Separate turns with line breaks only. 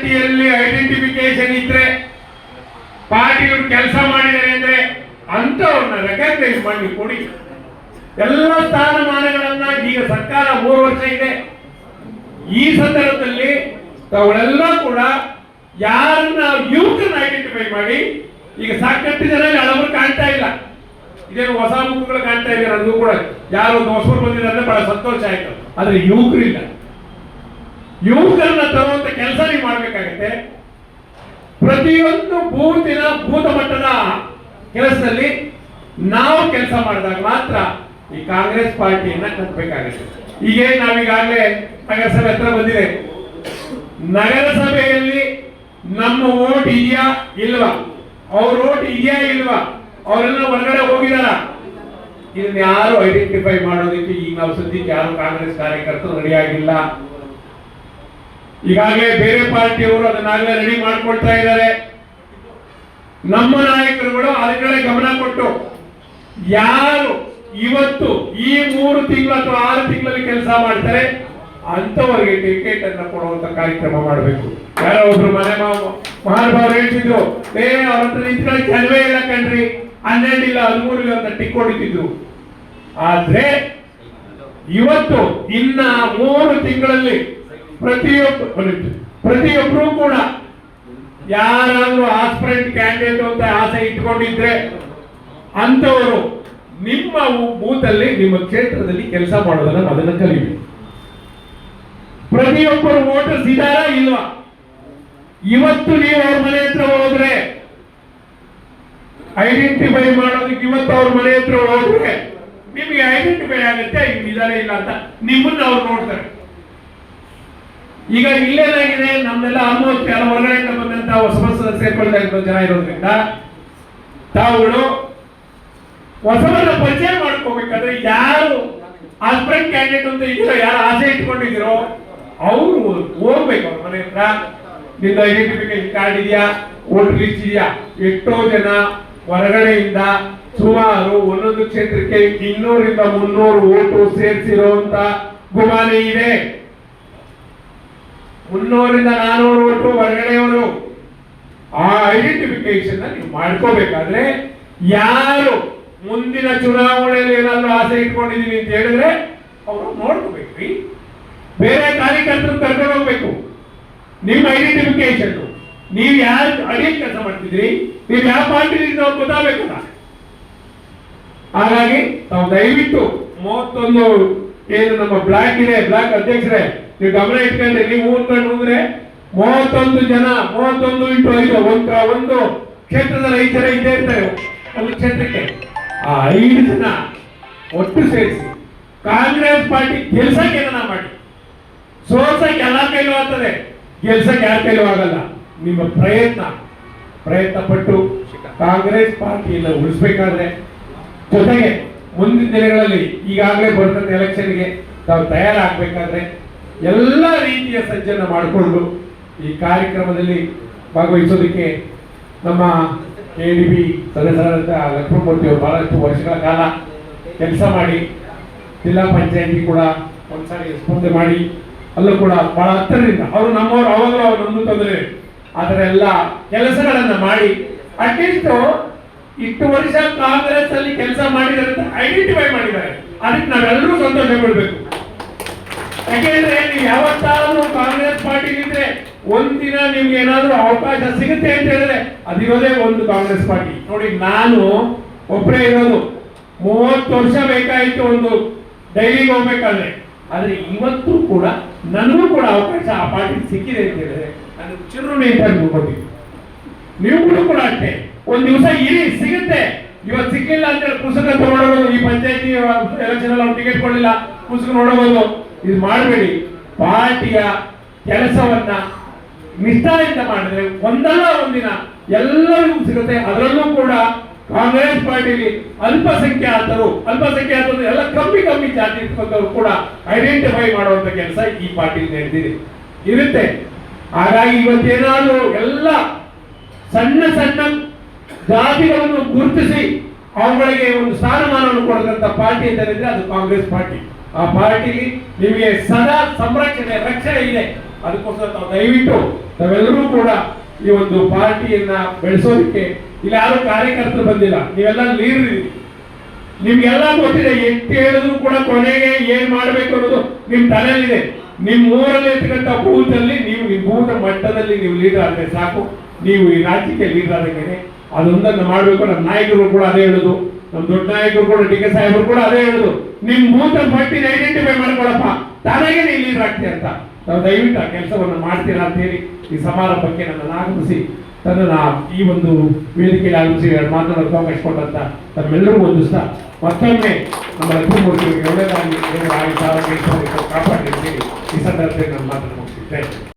ಪಾರ್ಟಿಯಲ್ಲಿ identification ಇದ್ರೆ, ಪಾರ್ಟಿಯವರು ಕೆಲಸ ಮಾಡಿದ್ದಾರೆ ಅಂದ್ರೆ ಅಂತವ್ರನ್ನ ರೆಕಗ್ನೈಸ್ ಮಾಡಿ ಕೊಡಿ. ಎಲ್ಲ ಸ್ಥಾನಮಾನಗಳನ್ನ ಈಗ ಸರ್ಕಾರ ಮೂರು ವರ್ಷ ಇದೆ. ಈ ಸಂದರ್ಭದಲ್ಲಿ ತಾವುಗಳೆಲ್ಲ ಕೂಡ ಯಾರನ್ನ ಯುವಕರನ್ನ ಐಡೆಂಟಿಫೈ ಮಾಡಿ, ಈಗ ಸಾಕಷ್ಟು ಜನ ಹಳವರು ಕಾಣ್ತಾ ಇಲ್ಲ. ಇದೇನು ಹೊಸ ಮುಖಗಳು ಕಾಣ್ತಾ ಇದೆ ಅದು ಕೂಡ ಯಾರು ಒಂದು ಹೊಸಬರು ಬಂದಿದ್ದಾರೆ ಬಹಳ ಸಂತೋಷ ಆಯ್ತು. ಆದ್ರೆ ಯುವಕರಿಲ್ಲ. ಯುವಕರನ್ನ ತರುವಂತ ಕೆಲಸ ನೀವು ಮಾಡಬೇಕಾಗತ್ತೆ. ಪ್ರತಿಯೊಂದು ಭೂತಿನ ಭೂತ ಮಟ್ಟದ ಕೆಲಸದಲ್ಲಿ ನಾವು ಕೆಲಸ ಮಾಡಿದಾಗ ಮಾತ್ರ ಈ ಕಾಂಗ್ರೆಸ್ ಪಾರ್ಟಿಯನ್ನ ಕಟ್ಟಬೇಕಾಗುತ್ತೆ ಈಗ ನಾವೀಗಾಗಲೇ ನಗರಸಭೆ ಹತ್ರ ಬಂದಿದೆ. ನಗರಸಭೆಯಲ್ಲಿ ನಮ್ಮ ಓಟ್ ಇದೆಯಾ ಇಲ್ವಾ? ಅವ್ರ ಓಟ್ ಇದೆಯಾ ಇಲ್ವಾ? ಅವರೆಲ್ಲ ಹೊರಗಡೆ ಹೋಗಿದಾರ? ಇದನ್ನ ಯಾರು ಐಡೆಂಟಿಫೈ ಮಾಡೋದಕ್ಕೆ ಈಗ ನಾವು ಸದ್ಯಕ್ಕೆ ಯಾರು ಕಾಂಗ್ರೆಸ್ ಕಾರ್ಯಕರ್ತರು ರೆಡಿ ಆಗಿಲ್ಲ? ಈಗಾಗಲೇ ಬೇರೆ ಪಾರ್ಟಿಯವರು ಅದನ್ನಾಗಲೇ ರೆಡಿ ಮಾಡಿಕೊಳ್ತಾ ಇದ್ದಾರೆ. ನಮ್ಮ ನಾಯಕರುಗಳು ಅದಕ್ಕೆ ಗಮನ ಕೊಟ್ಟು ಯಾರು ಇವತ್ತು ಈ ಮೂರು ತಿಂಗಳು ಅಥವಾ ಆರು ತಿಂಗಳಲ್ಲಿ ಕೆಲಸ ಮಾಡ್ತಾರೆ ಅಂತವರಿಗೆ ಟಿಕೆಟ್ ಅನ್ನ ಕೊಡುವಂತ ಕಾರ್ಯಕ್ರಮ ಮಾಡಬೇಕು. ಯಾರೋ ಒಬ್ರು ಮನೆ ಮಹಾನುಭಾವರು ಹೇಳ್ತಿದ್ರು, ಏ, ಅವ್ರ ಹತ್ರ ನಿಂತ್ಕೊಳ್ಳಿ ಜನವೇ ಇಲ್ಲ ಕಣ್ರಿ, ಹನ್ನೆರಡು ಇಲ್ಲ ಹದಿಮೂರು ಇಲ್ಲ ಅಂತ ಟಿಕ್ ಆದ್ರೆ ಇವತ್ತು ಇನ್ನ ಮೂರು ತಿಂಗಳಲ್ಲಿ ಪ್ರತಿಯೊಬ್ಬ ಪ್ರತಿಯೊಬ್ಬರೂ ಕೂಡ ಯಾರಾದರೂ ಆಸ್ಪಿರೆಂಟ್ ಕ್ಯಾಂಡಿಡೇಟ್ ಅಂತ ಆಸೆ ಇಟ್ಕೊಂಡಿದ್ರೆ ಅಂತವರು ನಿಮ್ಮ ಬೂತಲ್ಲಿ, ನಿಮ್ಮ ಕ್ಷೇತ್ರದಲ್ಲಿ ಕೆಲಸ ಮಾಡೋದನ್ನ ಅದನ್ನು ಕಲಿಬೇಕು. ಪ್ರತಿಯೊಬ್ಬರು ವೋಟರ್ಸ್ ಇದಾರಾ ಇಲ್ವಾ? ಇವತ್ತು ನೀವು ಅವ್ರ ಮನೆ ಹತ್ರ ಹೋದ್ರೆ ಐಡೆಂಟಿಫೈ ಮಾಡೋದಕ್ಕೆ ಇವತ್ತು ಅವ್ರ ಮನೆ ಹತ್ರ ಹೋದ್ರೆ ನಿಮಗೆ ಐಡೆಂಟಿಫೈ ಆಗುತ್ತೆ ಇದಾರೆ ಇಲ್ಲ ಅಂತ. ನಿಮ್ಮನ್ನ ಅವ್ರು ನೋಡ್ತಾರೆ. ಈಗ ಇಲ್ಲೇನಾಗಿದೆ? ನಮ್ಮೆಲ್ಲ ಆಲ್ಮೋಸ್ಟ್ ಎಲ್ಲ ಹೊರಗಡೆಯಿಂದ ಬಂದಂತ ಹೊಸ ಹೊಸ ಸೇರ್ಕೊಳ್ತಾ ಜನ ಇರೋದ್ರಿಂದ ತಾವುಗಳು ಹೊಸವನ್ನ ಪರಿಚಯ ಮಾಡ್ಕೋಬೇಕಾದ್ರೆ ಯಾರು ಹಸ್ಬೆಂಡ್ ಕ್ಯಾಂಡಿಡೇಟ್ ಅಂತ ಇದೀರೋ ಯಾರು ಆಸೆ ಇಟ್ಕೊಂಡಿದ್ರೋ ಅವರು ಹೋಗ್ಬೇಕು ಅವ್ರ ಮನೆ ಹತ್ರ. ನಿಂದು ಐಡೆಂಟಿಫಿಕೇಶನ್ ಕಾರ್ಡ್ ಇದೆಯಾ? ವೋಟರ್ ಲಿಸ್ಟ್ ಇದೆಯಾ? ಎಷ್ಟೋ ಜನ ಹೊರಗಡೆಯಿಂದ ಸುಮಾರು ಒಂದೊಂದು ಕ್ಷೇತ್ರಕ್ಕೆ ಇನ್ನೂರಿಂದ ಮುನ್ನೂರು ಓಟು ಸೇರಿಸಿರುವಂತ ಗುಮಾನಿ ಇದೆ. ಮುನ್ನೂರಿಂದ ನಾನೂರು ಒಟ್ಟು ಹೊರಗಡೆಯವರು ಆ ಐಡೆಂಟಿಫಿಕೇಶನ್ ನೀವು ಮಾಡ್ಕೋಬೇಕಾದ್ರೆ ಯಾರು ಮುಂದಿನ ಚುನಾವಣೆಯಲ್ಲಿ ಏನಾದರೂ ಆಸೆ ಇಟ್ಕೊಂಡಿದ್ದೀನಿ ಅಂತ ಹೇಳಿದ್ರೆ ಅವರು ನೋಡ್ಕೋಬೇಕ್ರಿ ಬೇರೆ ಕಾರ್ಯಕರ್ತರು ಕರ್ಕೊಂಡು ಹೋಗ್ಬೇಕು. ನಿಮ್ಮ ಐಡೆಂಟಿಫಿಕೇಶನ್ ನೀವು ಯಾರು ಅಡಿಯಲ್ಲಿ ಕೆಲಸ ಮಾಡ್ತಿದ್ರಿ ನೀವು ಯಾವ ಪಾರ್ಟಿ ಅವ್ರು ಗೊತ್ತಾಗಬೇಕಲ್ಲ? ಹಾಗಾಗಿ ತಾವು ದಯವಿಟ್ಟು ಮೂವತ್ತೊಂದು ಏನು ನಮ್ಮ ಬ್ಲಾಕ್ ಇದೆ, ಬ್ಲಾಕ್ ಅಧ್ಯಕ್ಷರೇ ನೀವು ಗಮನ ಇಟ್ಕೊಂಡ್ರೆ, ನೀವು ಊರ್ಕೊಂಡು ಹೋದ್ರೆ ಮೂವತ್ತೊಂದು ಜನ, ಮೂವತ್ತೊಂದು ಇಂಟು ಐದು ಒಂದು ಒಂದು ಕ್ಷೇತ್ರದ ರೈತರ ಇದೇ ಇರ್ತಾರೆ, ಒಂದು ಕ್ಷೇತ್ರಕ್ಕೆ. ಆ ಐದು ಜನ ಒಟ್ಟು ಸೇರಿಸಿ, ಕಾಂಗ್ರೆಸ್ ಪಾರ್ಟಿ ಗೆಲ್ಸಕ್ಕೆ ಏನ ಮಾಡಿ. ಸೋಲ್ಸಕ್ಕೆ ಎಲ್ಲ ಕೈಲೂ ಆಗ್ತದೆ, ಗೆಲ್ಸಕ್ಕೆ ಯಾರ ಕೈಲೂ ಆಗಲ್ಲ. ನಿಮ್ಮ ಪ್ರಯತ್ನ ಪ್ರಯತ್ನ ಪಟ್ಟು ಕಾಂಗ್ರೆಸ್ ಪಾರ್ಟಿಯನ್ನು ಉಳಿಸ್ಬೇಕಾದ್ರೆ, ಜೊತೆಗೆ ಮುಂದಿನ ದಿನಗಳಲ್ಲಿ ಈಗಾಗಲೇ ಬರ್ತದೆ ಎಲೆಕ್ಷನ್ಗೆ ತಾವು ತಯಾರಾಗಬೇಕಾದ್ರೆ ಎಲ್ಲ ರೀತಿಯ ಸಜ್ಜನ ಮಾಡಿಕೊಂಡು ಈ ಕಾರ್ಯಕ್ರಮದಲ್ಲಿ ಭಾಗವಹಿಸೋದಕ್ಕೆ ನಮ್ಮ ಕೆ ಡಿ ಬಿ ಸದಸ್ಯರಾದಂಥ ಲಕ್ಷ್ಮಣಮೂರ್ತಿ ಅವರು ಬಹಳಷ್ಟು ವರ್ಷಗಳ ಕಾಲ ಕೆಲಸ ಮಾಡಿ, ಜಿಲ್ಲಾ ಪಂಚಾಯತಿ ಕೂಡ ಒಂದ್ಸಾರಿ ಸ್ಪರ್ಧೆ ಮಾಡಿ, ಅಲ್ಲೂ ಕೂಡ ಬಹಳ ಹತ್ತಿರದಿಂದ ಅವರು ನಮ್ಮವರು ಅವಾಗಲೂ ಅವ್ರು ನಮ್ಮದು ತಂದರೆ ಅದರ ಎಲ್ಲ ಕೆಲಸಗಳನ್ನು ಮಾಡಿ ಅಟ್ಲೀಸ್ಟ್ ಇಷ್ಟು ವರ್ಷ ಕಾಂಗ್ರೆಸ್ ಅಲ್ಲಿ ಕೆಲಸ ಮಾಡಿದ್ದಾರೆ ಅಂತ ಐಡೆಂಟಿಫೈ ಮಾಡಿದ್ದಾರೆ. ಅದಕ್ಕೆ ನಾವೆಲ್ಲರೂ ಸಂತೋಷ ಪಡ್ಬೇಕು. ಯಾಕೆಂದ್ರೆ ನೀವು ಯಾವತ್ತಾದ್ರೂ ಕಾಂಗ್ರೆಸ್ ಪಾರ್ಟಿಗಿದ್ರೆ ಒಂದಿನ ನಿಮ್ಗೆ ಏನಾದ್ರೂ ಅವಕಾಶ ಸಿಗುತ್ತೆ ಅಂತ ಹೇಳಿದ್ರೆ ಅದಿರೋದೇ ಒಂದು ಕಾಂಗ್ರೆಸ್ ಪಾರ್ಟಿ. ನೋಡಿ, ನಾನು ಒಬ್ಬರೇ ಇರೋದು. ಮೂವತ್ತು ವರ್ಷ ಬೇಕಾಯಿತು ಒಂದು ಡೈಲಿಗೆ ಹೋಗ್ಬೇಕಾದ್ರೆ. ಆದ್ರೆ ಇವತ್ತು ಕೂಡ ನನಗೂ ಕೂಡ ಅವಕಾಶ ಆ ಪಾರ್ಟಿ ಸಿಕ್ಕಿದೆ ಅಂತ ಹೇಳಿದ್ರೆ ನಾನು ಚಿರುಣಿ ಅಂತ ನೀವು ಕೂಡ ಕೂಡ ಅಷ್ಟೇ. ಒಂದ್ ದಿವಸ ಇರಿ, ಸಿಗುತ್ತೆ. ಇವತ್ತು ಸಿಕ್ಕಿಲ್ಲ ಅಂತ ಹೇಳಿ ಪುಸ್ತಕ ತಗೊಂಡೋಗೋದು. ಈ ಪಂಚಾಯತಿ ಎಲೆಕ್ಷನ್ ಅಲ್ಲಿ ಟಿಕೆಟ್ ಕೊಡಲಿಲ್ಲ. ಪುಸ್ತಕ ನೋಡಬಹುದು ಇದು ಮಾಡಬೇಡಿ. ಪಾರ್ಟಿಯ ಕೆಲಸವನ್ನ ನಿಷ್ಠಾಯಿಂದ ಮಾಡಿದ್ರೆ ಒಂದಲ್ಲ ಒಂದಿನ ಎಲ್ಲರಿಗೂ ಸಿಗುತ್ತೆ. ಅದರಲ್ಲೂ ಕೂಡ ಕಾಂಗ್ರೆಸ್ ಪಾರ್ಟಿಲಿ ಅಲ್ಪಸಂಖ್ಯಾತರು ಅಲ್ಪಸಂಖ್ಯಾತರು ಎಲ್ಲ ಕಮ್ಮಿ ಕಮ್ಮಿ ಜಾತಿ ಇಟ್ಕೊಂಡವರು ಕೂಡ ಐಡೆಂಟಿಫೈ ಮಾಡುವಂತ ಕೆಲಸ ಈ ಪಾರ್ಟಿ ನಡೆದಿದೆ ಇರುತ್ತೆ. ಹಾಗಾಗಿ ಇವತ್ತೇನಾದ್ರೂ ಎಲ್ಲ ಸಣ್ಣ ಸಣ್ಣ ಜಾತಿಗಳನ್ನು ಗುರುತಿಸಿ, ಅವುಗಳಿಗೆ ಒಂದು ಸ್ಥಾನಮಾನವನ್ನು ಕೊಡದಂತ ಪಾರ್ಟಿ ಅಂತ ಅದು ಕಾಂಗ್ರೆಸ್ ಪಾರ್ಟಿ. ಆ ಪಾರ್ಟಿಲಿ ನಿಮಗೆ ಸದಾ ಸಂರಕ್ಷಣೆ, ರಕ್ಷಣೆ ಇದೆ. ಅದಕ್ಕೋಸ್ಕರ ನಾವು ದಯವಿಟ್ಟು ತಾವೆಲ್ಲರೂ ಕೂಡ ಈ ಒಂದು ಪಾರ್ಟಿಯನ್ನ ಬೆಳೆಸೋದಕ್ಕೆ ಇಲ್ಲಿ ಯಾರು ಕಾರ್ಯಕರ್ತರು ಬಂದಿಲ್ಲ. ನೀವೆಲ್ಲ ಲೀಡರ್ ನಿಮ್ಗೆಲ್ಲ ಗೊತ್ತಿದೆ ಎಷ್ಟು ಹೇಳಿದ್ರು ಕೂಡ ಕೊನೆಗೆ ಏನ್ ಮಾಡ್ಬೇಕು ಅನ್ನೋದು ನಿಮ್ ತಲೆಯಲ್ಲಿದೆ. ನಿಮ್ ಊರಲ್ಲಿ ಇರ್ತಕ್ಕಂಥ ಬೂತ್ ಅಲ್ಲಿ ನೀವು ನಿಮ್ ಬೂತ್ ಮಟ್ಟದಲ್ಲಿ ನೀವು ಲೀಡರ್ ಆದ್ರೆ ಸಾಕು. ನೀವು ಈ ರಾಜ್ಯಕ್ಕೆ ಲೀಡರ್ ಆದಂಗೆ ಅದೊಂದನ್ನು ಮಾಡಬೇಕು. ನಮ್ಮ ನಾಯಕರು ಕೂಡ ಅದೇ ಹೇಳುದು. ನಮ್ಮ ದೊಡ್ಡ ನಾಯಕರು ಕೂಡ, ಡಿ ಕೆ ಸಾಹೇಬರು ಕೂಡ ಅದೇ ಹೇಳುದು ನಿಮ್ ಮೂತ ಪಟ್ಟಿನ ಐಡೆಂಟಿಫೈ ಮಾಡ್ಕೊಳಪ್ಪ. ತಾನಾಗೆ ನೀವು ಲೀಡರ್ ಆಗ್ತೀಯ ಅಂತ. ನಾವು ದಯವಿಟ್ಟು ಆ ಕೆಲಸವನ್ನು ಮಾಡ್ತೀರಾ ಅಂತ ಹೇಳಿ ಈ ಸಮಾರಂಭಕ್ಕೆ ನನ್ನನ್ನು ಆಗಮಿಸಿ ತನ್ನ ಈ ಒಂದು ವೇದಿಕೆಯಲ್ಲಿ ಆಗಮಿಸಿ ಮಾತನಾಡೋಕೆ ಅವಕಾಶ ಕೊಟ್ಟಂತ ತಮ್ಮೆಲ್ಲರಿಗೂ ವಂದಿಸ್ತಾ ಮತ್ತೊಮ್ಮೆ ನಮ್ಮ ಲಕ್ಷ್ಮೀಮೂರ್ತಿಯವರಿಗೆ ಒಳ್ಳೆಯದಾಗಿ ಕಾಪಾಡಿ ಈ ಸಂದರ್ಭದಲ್ಲಿ ನಾನು ಮುಗಿಸಿದ್ದೇನೆ